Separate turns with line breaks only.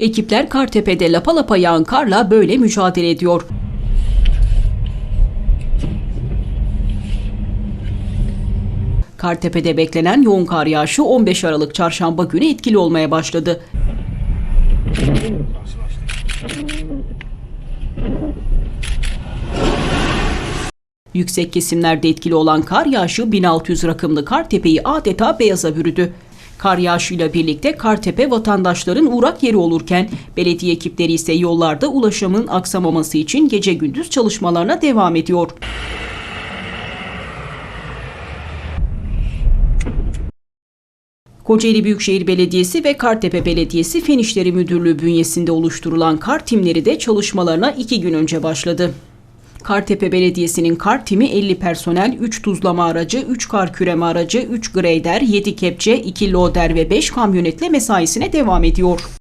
Ekipler Kartepe'de lapa lapa yağan karla böyle mücadele ediyor. Kartepe'de beklenen yoğun kar yağışı 15 Aralık çarşamba günü etkili olmaya başladı. Yüksek kesimlerde etkili olan kar yağışı 1600 rakımlı Kartepe'yi adeta beyaza bürüdü. Kar yağışıyla birlikte Kartepe vatandaşların uğrak yeri olurken belediye ekipleri ise yollarda ulaşımın aksamaması için gece gündüz çalışmalarına devam ediyor. Kocaeli Büyükşehir Belediyesi ve Kartepe Belediyesi Fen İşleri Müdürlüğü bünyesinde oluşturulan kar timleri de çalışmalarına iki gün önce başladı. Kartepe Belediyesi'nin kar timi 50 personel, 3 tuzlama aracı, 3 kar küreme aracı, 3 grader, 7 kepçe, 2 loader ve 5 kamyonetle mesaisine devam ediyor.